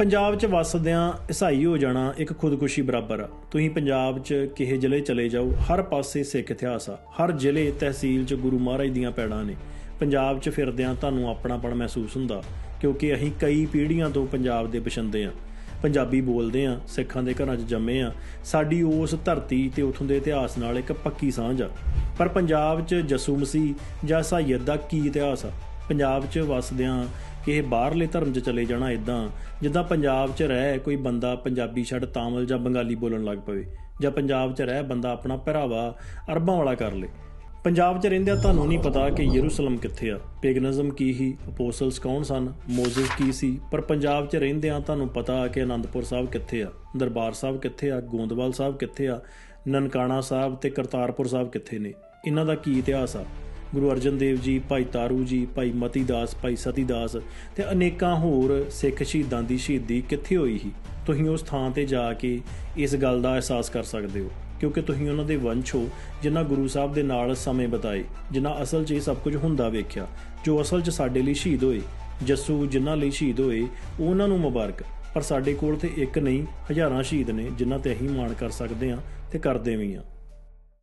ਪੰਜਾਬ 'ਚ ਵਸਦਿਆਂ ਈਸਾਈ ਹੋ ਜਾਣਾ ਇੱਕ ਖੁਦਕੁਸ਼ੀ ਬਰਾਬਰ ਆ। ਤੁਸੀਂ ਪੰਜਾਬ 'ਚ ਕਿਸੇ ਜ਼ਿਲ੍ਹੇ ਚਲੇ ਜਾਓ, ਹਰ ਪਾਸੇ ਸਿੱਖ ਇਤਿਹਾਸ ਆ। ਹਰ ਜ਼ਿਲ੍ਹੇ ਤਹਿਸੀਲ 'ਚ ਗੁਰੂ ਮਹਾਰਾਜ ਦੀਆਂ ਪੈੜਾਂ ਨੇ। ਪੰਜਾਬ 'ਚ ਫਿਰਦਿਆਂ ਤੁਹਾਨੂੰ ਆਪਣਾਪਣ ਮਹਿਸੂਸ ਹੁੰਦਾ, ਕਿਉਂਕਿ ਅਸੀਂ ਕਈ ਪੀੜ੍ਹੀਆਂ ਤੋਂ ਪੰਜਾਬ ਦੇ ਬਸ਼ਿੰਦੇ ਆ। ਪੰਜਾਬੀ ਬੋਲਦੇ ਆ, ਸਿੱਖਾਂ ਦੇ ਘਰਾਂ 'ਚ ਜੰਮੇ ਆ। ਸਾਡੀ ਉਸ ਧਰਤੀ ਤੇ ਉਥੋਂ ਦੇ ਇਤਿਹਾਸ ਨਾਲ ਇੱਕ ਪੱਕੀ ਸਾਂਝ ਆ। ਪਰ ਪੰਜਾਬ 'ਚ ਜੱਸੂ ਮਸੀਹ ਜਾਂ ਸਾਈਅਦ ਦਾ ਕੀ ਇਤਿਹਾਸ ਆ? ਪੰਜਾਬ 'ਚ ਵਸਦਿਆਂ ਕਿ ਇਹ ਬਾਹਰਲੇ ਧਰਮ 'ਚ ਚਲੇ ਜਾਣਾ ਇਦਾਂ ਜਿੱਦਾਂ ਪੰਜਾਬ 'ਚ ਰਹਿ ਕੋਈ ਬੰਦਾ ਪੰਜਾਬੀ ਛੱਡ ਤਾਮਿਲ ਜਾਂ ਬੰਗਾਲੀ ਬੋਲਣ ਲੱਗ ਪਵੇ, ਜਾਂ ਪੰਜਾਬ 'ਚ ਰਹਿ ਬੰਦਾ ਆਪਣਾ ਪਹਿਰਾਵਾ ਅਰਬਾਂ ਵਾਲਾ ਕਰ ਲੇ। ਪੰਜਾਬ 'ਚ ਰਹਿੰਦਿਆਂ ਤੁਹਾਨੂੰ ਨਹੀਂ ਪਤਾ ਕਿ ਯਰੂਸ਼ਲਮ ਕਿੱਥੇ ਆ, ਪੈਗਨਿਜ਼ਮ ਕੀ ਹੀ ਅਪੋਸਲਸ ਕੌਣ ਸਨ, ਮੋਜ਼ਸ ਕੀ ਸੀ, ਪਰ ਪੰਜਾਬ 'ਚ ਰਹਿੰਦਿਆਂ ਤੁਹਾਨੂੰ ਪਤਾ ਕਿ ਅਨੰਦਪੁਰ ਸਾਹਿਬ ਕਿੱਥੇ ਆ, ਦਰਬਾਰ ਸਾਹਿਬ ਕਿੱਥੇ ਆ, ਗੋਂਦਵਾਲ ਸਾਹਿਬ ਕਿੱਥੇ ਆ, ਨਨਕਾਣਾ ਸਾਹਿਬ ਤੇ ਕਰਤਾਰਪੁਰ ਸਾਹਿਬ ਕਿੱਥੇ ਨੇ, ਇਹਨਾਂ ਦਾ ਕੀ ਇਤਿਹਾਸ ਆ? ਗੁਰੂ ਅਰਜਨ ਦੇਵ ਜੀ, ਭਾਈ ਤਾਰੂ ਜੀ, ਭਾਈ ਮਤੀ ਦਾਸ ਭਾਈ ਸਤੀ ਦਾਸ ਤੇ ਅਨੇਕਾਂ ਹੋਰ ਸਿੱਖ ਸ਼ਹੀਦਾਂ ਦੀ ਸ਼ਹੀਦੀ ਕਿੱਥੇ ਹੋਈ ਸੀ? ਤੁਸੀਂ ਉਸ ਥਾਂ ਤੇ ਜਾ ਕੇ ਇਸ ਗੱਲ ਦਾ ਅਹਿਸਾਸ ਕਰ ਸਕਦੇ ਹੋ, ਕਿਉਂਕਿ ਤੁਸੀਂ ਉਹਨਾਂ ਦੇ ਵੰਸ਼ ਹੋ, ਜਿਨ੍ਹਾਂ ਗੁਰੂ ਸਾਹਿਬ ਦੇ ਨਾਲ ਸਮੇਂ ਬਿਤਾਏ, ਜਿਨ੍ਹਾਂ ਅਸਲ 'ਚ ਇਹ ਸਭ ਕੁਝ ਹੁੰਦਾ ਵੇਖਿਆ, ਜੋ ਅਸਲ 'ਚ ਸਾਡੇ ਲਈ ਸ਼ਹੀਦ ਹੋਏ, ਜੱਸੂ ਜਿਨ੍ਹਾਂ ਲਈ ਸ਼ਹੀਦ ਹੋਏ, ਉਹਨਾਂ ਨੂੰ ਮੁਬਾਰਕ। ਪਰ ਸਾਡੇ ਕੋਲ ਤੇ ਇੱਕ ਨਹੀਂ, ਹਜ਼ਾਰਾਂ ਸ਼ਹੀਦ ਨੇ, ਜਿਨ੍ਹਾਂ ਤੇ ਅਸੀਂ ਮਾਣ ਕਰ ਸਕਦੇ ਹਾਂ ਤੇ ਕਰਦੇ ਵੀ ਹਾਂ।